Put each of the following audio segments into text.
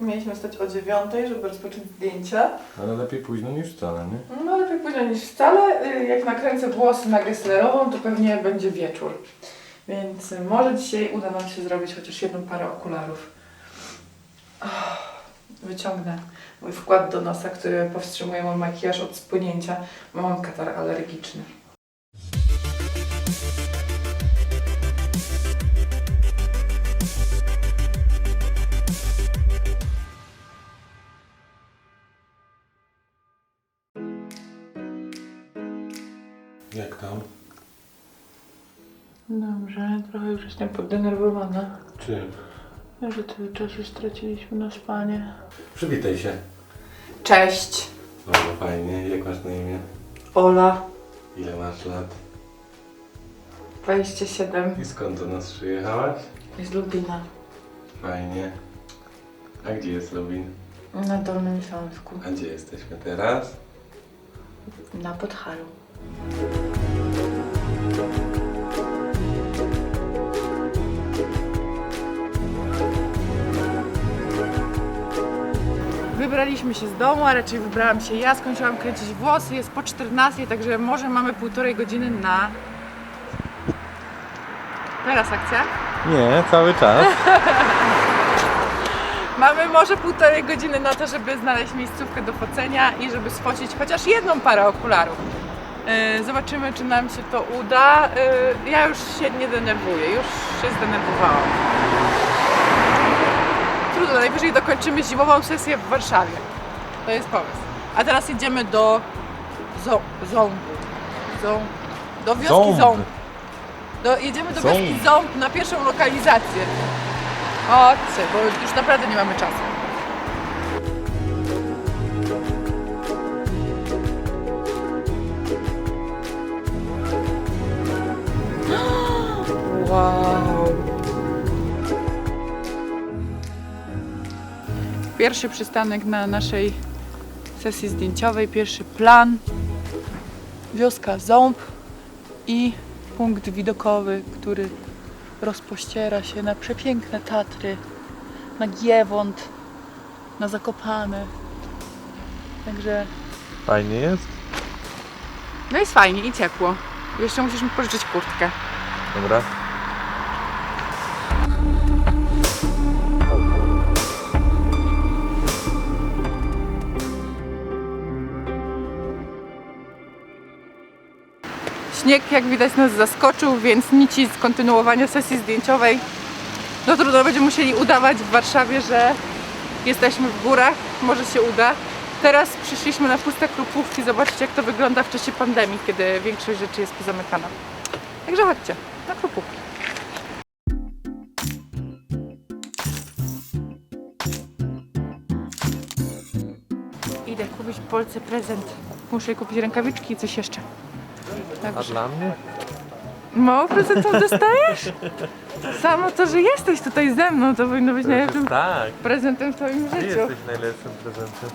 Mieliśmy stać o dziewiątej, żeby rozpocząć zdjęcia. Ale lepiej późno niż wcale, nie? No lepiej późno niż wcale. Y, Jak nakręcę włosy na geslerową, to pewnie będzie wieczór. Więc y, może dzisiaj uda nam się zrobić chociaż jedną parę okularów. Ach, Wyciągnę mój wkład do nosa, który powstrzymuje mój makijaż od spłynięcia. bo Mam katar alergiczny. Jak tam? Dobrze, trochę już jestem poddenerwowana, Czym? że tyle czasu straciliśmy na spanie. Przywitaj się. Cześć, O, fajnie. Jak masz na imię? Ola, Ile masz lat? 27, I skąd do nas przyjechałaś? z Lubina, Fajnie. A gdzie jest Lubin? na Dolnym Śląsku, A gdzie jesteśmy teraz? na Podhalu. Wybraliśmy się z domu, a raczej wybrałam się ja, skończyłam kręcić włosy, jest po 14, także może mamy półtorej godziny na... Teraz akcja? Nie, cały czas. Mamy może półtorej godziny na to, żeby znaleźć miejscówkę do focenia i żeby sfocić chociaż jedną parę okularów. Yy, Zobaczymy, czy nam się to uda. Yy, Ja już się nie denerwuję, już się zdenerwowałam. Trudno, najwyżej dokończymy zimową sesję w Warszawie. To jest pomysł. A teraz jedziemy do Zo- Ząbu. Ząb. Do wioski Ząb. Ząb. Do, jedziemy do Ząb. wioski Ząb na pierwszą lokalizację. Chodźcie, bo już naprawdę nie mamy czasu. Pierwszy przystanek na naszej sesji zdjęciowej, pierwszy plan. Wioska Ząb i punkt widokowy, który rozpościera się na przepiękne Tatry, na Giewont, na Zakopane. Także Fajnie jest? no jest fajnie i ciepło. Jeszcze musisz mi pożyczyć kurtkę. Dobra. Śnieg, jak widać, nas zaskoczył, więc nici z kontynuowania sesji zdjęciowej. No trudno, będziemy musieli udawać w Warszawie, że jesteśmy w górach. Może się uda. Teraz przyszliśmy na puste krupówki. Zobaczcie, jak to wygląda w czasie pandemii, kiedy większość rzeczy jest pozamykana. Także chodźcie, na krupówki. Idę kupić Polce prezent. Muszę kupić rękawiczki i coś jeszcze. Także. dla mnie? Mało prezentów dostajesz? Samo to, że jesteś tutaj ze mną, to powinno być najlepszym Tak. prezentem w twoim Ty życiu. jesteś najlepszym prezentem.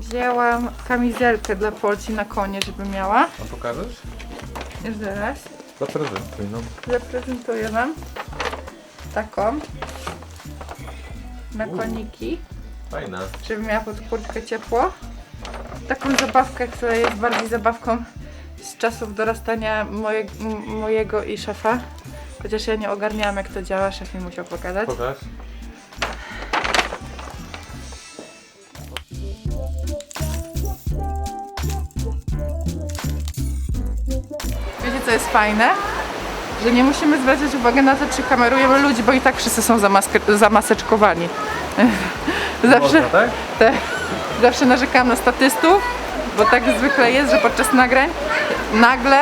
Wzięłam kamizelkę dla Polci na konie, żeby miała. A pokażesz? Już zaraz. Zaprezentuj no. Zaprezentuję wam taką na koniki, Fajna. żeby miała pod kurtkę ciepło. Taką zabawkę, która jest bardziej zabawką z czasów dorastania moje, m- mojego i szefa. Chociaż ja nie ogarniałam jak to działa, szef mi musiał pokazać. Pokaż. Wiecie co jest fajne? Że nie musimy zwracać uwagi na to, czy kamerujemy ludzi, bo i tak wszyscy są zamaske- zamaseczkowani. Zawsze, Można, tak? te, zawsze narzekam na statystów, bo tak zwykle jest, że podczas nagrań nagle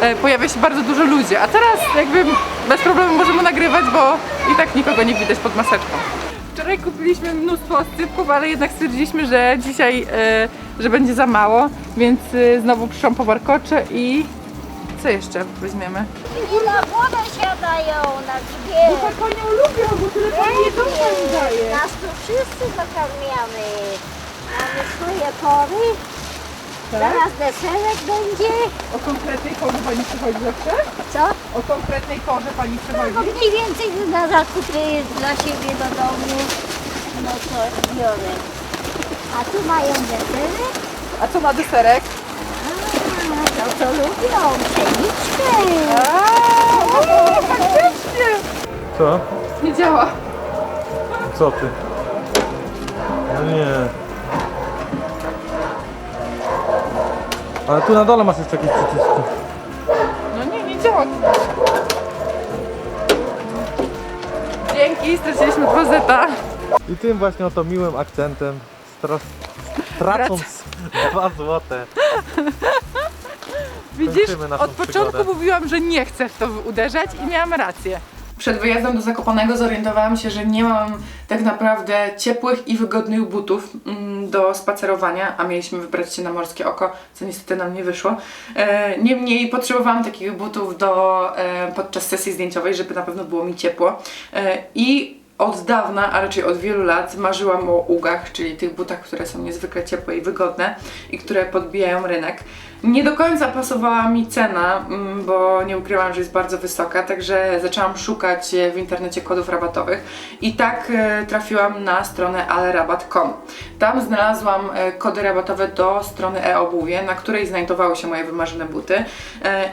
e, pojawia się bardzo dużo ludzi, a teraz jakby bez problemu możemy nagrywać, bo i tak nikogo nie widać pod maseczką. Wczoraj kupiliśmy mnóstwo oscypków, ale jednak stwierdziliśmy, że dzisiaj, e, że będzie za mało, więc e, znowu przyszłam po warkocze i co jeszcze weźmiemy? I na wodę siadają, na grzbiet. konią lubią, bo tyle Pięknie. Nas tu wszyscy dokarmiamy. Mamy swoje tory. Zaraz deserek będzie. O konkretnej porze pani przychodzi zawsze? Co? O konkretnej porze pani No przychodzi? mniej więcej na zakupy dla siebie do domu. No to biorę. A tu mają deserek. A co ma deserek? No to lubią. Pszeniczkę. O, faktycznie! Co? Nie działa. Co ty? No nie. Ale tu na dole masz jeszcze jakieś przyciski. No nie, nie działa. Dzięki, straciliśmy dwa zeta. I tym właśnie oto miłym akcentem stra... tracąc dwa złote. Widzisz, od początku przygodę. mówiłam, że nie chcę w to uderzać i miałam rację. Przed wyjazdem do Zakopanego zorientowałam się, że nie mam tak naprawdę ciepłych i wygodnych butów mm, do spacerowania, a mieliśmy wybrać się na Morskie Oko, co niestety nam nie wyszło. E, Niemniej potrzebowałam takich butów do, e, podczas sesji zdjęciowej, żeby na pewno było mi ciepło. E, I od dawna, a raczej od wielu lat marzyłam o ugach, czyli tych butach, które są niezwykle ciepłe i wygodne i które podbijają rynek. Nie do końca pasowała mi cena, mm, bo nie ukrywam, że jest bardzo wysoka, także zaczęłam szukać e, w internecie kodów rabatowych i tak e, trafiłam na stronę alerabat.com. Tam znalazłam e, kody rabatowe do strony e-obuwie, na której znajdowały się moje wymarzone buty.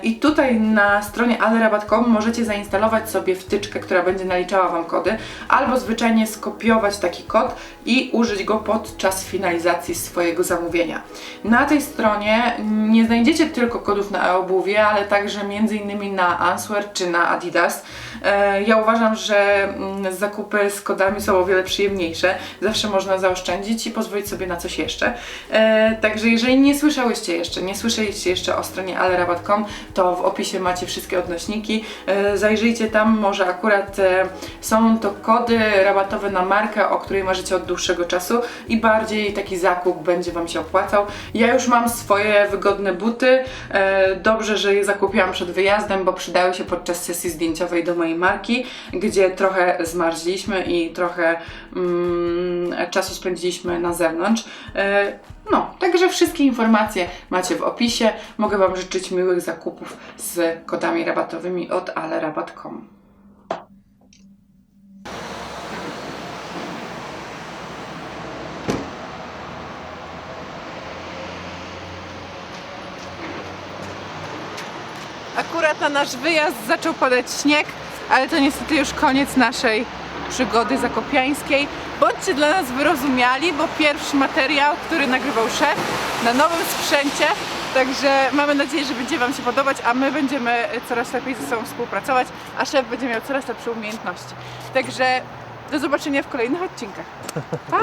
I tutaj na stronie alerabat.com możecie zainstalować sobie wtyczkę, która będzie naliczała Wam kody, albo zwyczajnie skopiować taki kod i użyć go podczas finalizacji swojego zamówienia. Na tej stronie nie znajdziecie tylko kodów na e-obuwie, ale także m.in. na Answer czy na Adidas. E, Ja uważam, że mm, zakupy z kodami są o wiele przyjemniejsze. Zawsze można zaoszczędzić i pozwolić sobie na coś jeszcze. E, Także jeżeli nie słyszałyście jeszcze, nie słyszeliście jeszcze o stronie alerabat.com, to w opisie macie wszystkie odnośniki. E, Zajrzyjcie tam, może akurat są to kody rabatowe na markę, o której marzycie od dłuższego czasu i bardziej taki zakup będzie Wam się opłacał. Ja już mam swoje wygodne buty. E, Dobrze, że je zakupiłam przed wyjazdem, bo przydały się podczas sesji zdjęciowej do mojej marki, gdzie trochę zmarzliśmy i trochę mm, czasu spędziliśmy na zewnątrz. E, No, także wszystkie informacje macie w opisie. Mogę Wam życzyć miłych zakupów z kodami rabatowymi od alerabat.com. Akurat na nasz wyjazd zaczął padać śnieg, ale to niestety już koniec naszej przygody zakopiańskiej. Bądźcie dla nas wyrozumiali, bo pierwszy materiał, który nagrywał szef na nowym sprzęcie, także mamy nadzieję, że będzie Wam się podobać, a my będziemy coraz lepiej ze sobą współpracować, a szef będzie miał coraz lepsze umiejętności. Także do zobaczenia w kolejnych odcinkach. Pa!